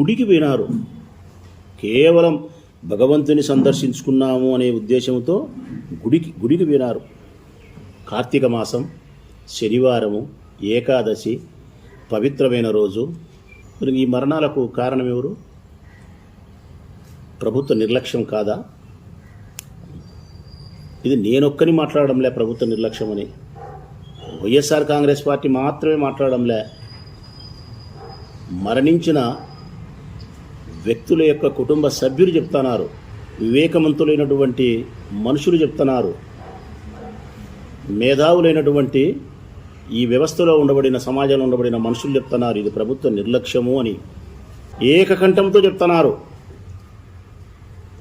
గుడికి పోయినారు. కేవలం భగవంతుని సందర్శించుకున్నాము అనే ఉద్దేశంతో గుడికి గుడికి పోయినారు. కార్తీక మాసం శనివారము ఏకాదశి పవిత్రమైన రోజు. మరి ఈ మరణాలకు కారణం ఎవరు? ప్రభుత్వ నిర్లక్ష్యం కాదా? ఇది నేనొక్కని మాట్లాడడంలే ప్రభుత్వ నిర్లక్ష్యం అని. వైఎస్ఆర్ కాంగ్రెస్ పార్టీ మాత్రమే మాట్లాడడంలే మరణించిన వ్యక్తుల యొక్క కుటుంబ సభ్యులు చెప్తున్నారు వివేకవంతులైనటువంటి మనుషులు చెప్తున్నారు మేధావులైనటువంటి ఈ వ్యవస్థలో ఉండబడిన సమాజంలో ఉండబడిన మనుషులు చెప్తున్నారు. ఇది ప్రభుత్వ నిర్లక్ష్యము అని ఏకకంఠంతో చెప్తున్నారు.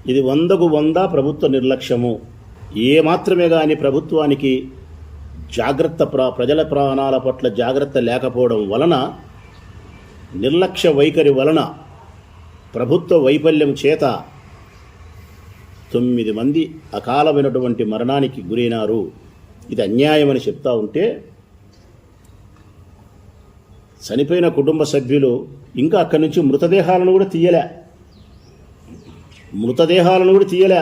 ఇది వందకు వంద ప్రభుత్వ నిర్లక్ష్యము. ఏ మాత్రమే కానీ ప్రభుత్వానికి జాగ్రత్త ప్రా ప్రజల ప్రాణాల పట్ల జాగ్రత్త లేకపోవడం వలన నిర్లక్ష్య వైఖరి వలన ప్రభుత్వ వైఫల్యం చేత తొమ్మిది మంది అకాలమైనటువంటి మరణానికి గురైనారు. ఇది అన్యాయమని చెప్తా ఉంటే చనిపోయిన కుటుంబ సభ్యులు ఇంకా అక్కడి నుంచి మృతదేహాలను కూడా తీయలే. మృతదేహాలను కూడా తీయలే.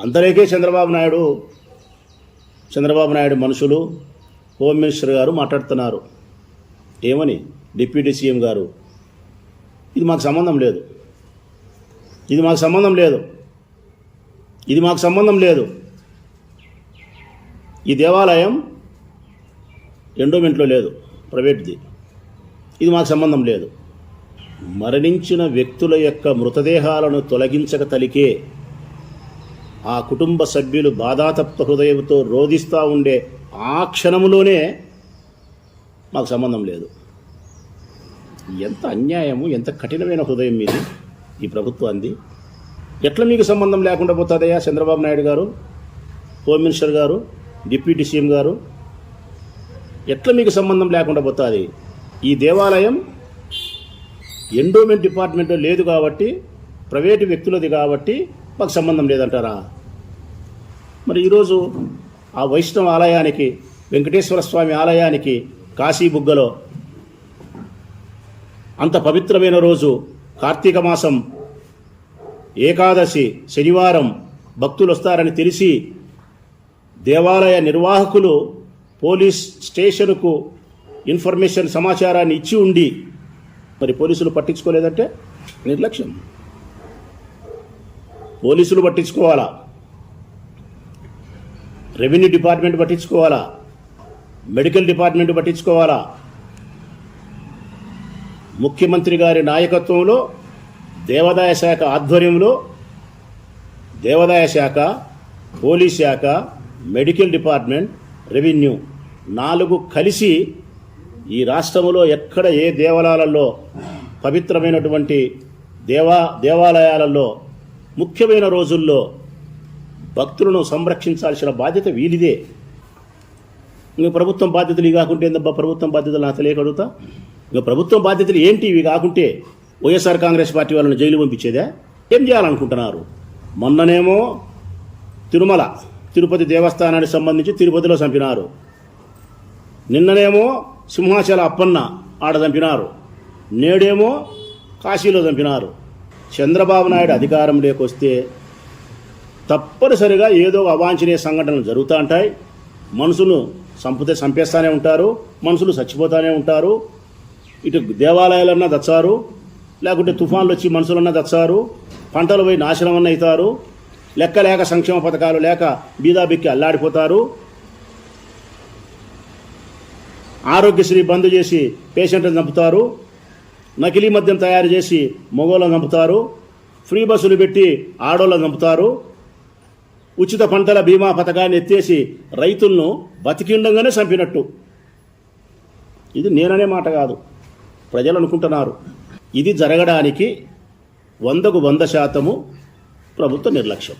అంతలేకే చంద్రబాబు నాయుడు చంద్రబాబు నాయుడు మనుషులు హోమ్ మినిస్టర్ గారు మాట్లాడుతున్నారు. ఏమని? డిప్యూటీ సీఎం గారు ఇది మాకు సంబంధం లేదు. ఇది మాకు సంబంధం లేదు. ఇది మాకు సంబంధం లేదు. ఈ దేవాలయం ఎండోమెంట్లో లేదు ప్రైవేట్ది. ఇది మాకు సంబంధం లేదు. మరణించిన వ్యక్తుల యొక్క మృతదేహాలను తొలగించక తలికే ఆ కుటుంబ సభ్యులు బాధాతప్త హృదయంతో రోధిస్తూ ఉండే ఆ క్షణములోనే మాకు సంబంధం లేదు. ఎంత అన్యాయము ఎంత కఠినమైన హృదయం మీది ఈ ప్రభుత్వాన్ని ఎట్లా మీకు సంబంధం లేకుండా పోతుందయ్యా చంద్రబాబు నాయుడు గారు హోమ్ మినిస్టర్ గారు డిప్యూటీ సీఎం గారు? ఎట్లా మీకు సంబంధం లేకుండా పోతుంది? ఈ దేవాలయం ఎండోమెంట్ డిపార్ట్మెంట్ లేదు కాబట్టి ప్రైవేటు వ్యక్తులది కాబట్టి మాకు సంబంధం లేదంటారా? మరి ఈరోజు ఆ వైష్ణవ ఆలయానికి వెంకటేశ్వర స్వామి ఆలయానికి కాశీ బుగ్గలో అంత పవిత్రమైన రోజు కార్తీక మాసం. ఏకాదశి శనివారం భక్తులు వస్తారని తెలిసి దేవాలయ నిర్వాహకులు పోలీస్ స్టేషన్కు ఇన్ఫర్మేషన్ సమాచారాన్ని ఇచ్చి ఉండి మరి పోలీసులు పట్టించుకోలేదంటే నిర్లక్ష్యం. పోలీసులు పట్టించుకోవాలా? రెవెన్యూ డిపార్ట్మెంట్ పట్టించుకోవాలా? మెడికల్ డిపార్ట్మెంట్ పట్టించుకోవాలా? ముఖ్యమంత్రి గారి నాయకత్వంలో దేవాదాయ శాఖ ఆధ్వర్యంలో దేవాదాయ శాఖ పోలీస్ శాఖ మెడికల్ డిపార్ట్మెంట్ రెవెన్యూ నాలుగు కలిసి ఈ రాష్ట్రంలో ఎక్కడ ఏ దేవాలయాలలో పవిత్రమైనటువంటి దేవా దేవాలయాలలో ముఖ్యమైన రోజుల్లో భక్తులను సంరక్షించాల్సిన బాధ్యత వీలిదే ఇంకా ప్రభుత్వం బాధ్యతలు ఇవి కాకుంటే ఏందబ్బా? ప్రభుత్వం బాధ్యతలు నాకు తెలియకడుగుతా ఇంకా ప్రభుత్వం బాధ్యతలు ఏంటి? ఇవి కాకుంటే వైఎస్ఆర్ కాంగ్రెస్ పార్టీ వాళ్ళని జైలు పంపించేదా? ఏం చేయాలనుకుంటున్నారు? మొన్ననేమో తిరుమల తిరుపతి దేవస్థానానికి సంబంధించి తిరుపతిలో చంపినారు. నిన్ననేమో సింహాచల అప్పన్న ఆడ చంపినారు. నేడేమో కాశీలో చంపినారు. చంద్రబాబు నాయుడు అధికారంలోకి వస్తే తప్పనిసరిగా ఏదో అవాంఛనీయ సంఘటనలు జరుగుతూ ఉంటాయి. మనుషులు సంపితే చంపేస్తూనే ఉంటారు. మనుషులు చచ్చిపోతూనే ఉంటారు. ఇటు దేవాలయాలన్నా దచ్చారు లేకుంటే తుఫాన్లు వచ్చి మనుషులన్నా దచ్చారు పంటలు పోయి నాశనం అన్న అవుతారు లెక్క లేక సంక్షేమ పథకాలు లేక బీదాబిక్కి అల్లాడిపోతారు. ఆరోగ్యశ్రీ బంద్ చేసి పేషెంట్లను చంపుతారు నకిలీ మద్యం తయారు చేసి మగోళ్ళని చంపుతారు ఫ్రీ బస్సులు పెట్టి ఆడోళ్ళని చంపుతారు. ఉచిత పంటల బీమా పథకాన్ని ఎత్తేసి రైతులను బతికిండంగానే చంపినట్టు. ఇది నేననే మాట కాదు. ప్రజలు అనుకుంటున్నారు ఇది జరగడానికి వందకు వంద శాతము ప్రభుత్వ నిర్లక్ష్యం.